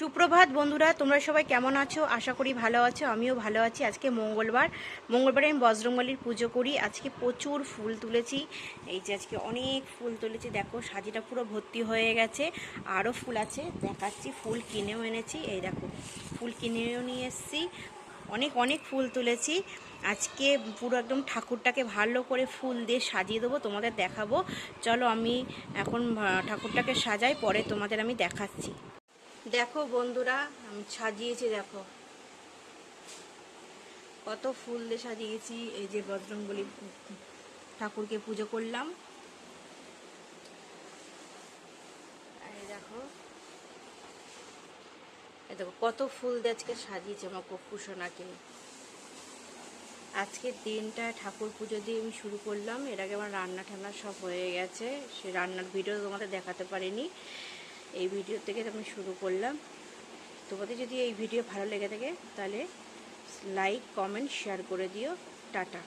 সুপ্রভাত বন্ধুরা, তোমরা সবাই কেমন আছো? আশা করি ভালো আছো, আমিও ভালো আছি। আজকে মঙ্গলবার। মঙ্গলবারে আমি বজরংবলির পুজো করি। আজকে প্রচুর ফুল তুলেছি। এই যে আজকে অনেক ফুল তুলেছি। দেখো, সাজিটা পুরো ভর্তি হয়ে গেছে। আরও ফুল আছে, দেখাচ্ছি। ফুল কিনেও এনেছি। এই দেখো, ফুল কিনেও নিয়ে এসেছি। অনেক অনেক ফুল তুলেছি। আজকে পুরো একদম ঠাকুরটাকে ভালো করে ফুল দিয়ে সাজিয়ে দেবো, তোমাদের দেখাবো। চলো আমি এখন ঠাকুরটাকে সাজাই, পরে তোমাদের আমি দেখাচ্ছি। দেখো বন্ধুরা, আমি সাজিয়েছি দেখো। কত ফুল দিয়ে সাজিয়েছি, এই যে বজরংবলী ঠাকুরকে পুজো করলাম। দেখো দেখো, কত ফুল দিয়ে আজকে সাজিয়েছে আমার কপুসোনাকে আজকের দিনটা ঠাকুর পুজো দিয়ে আমি শুরু করলাম। এর আগে আমার রান্না ঠান্না সব হয়ে গেছে। সে রান্নার ভিডিও তোমাদের দেখাতে পারিনি। এই ভিডিও থেকে আমি শুরু করলাম, তোমাদের যদি এই ভিডিও ভালো লেগে থাকে, তাহলে লাইক কমেন্ট শেয়ার করে দিও। টাটা।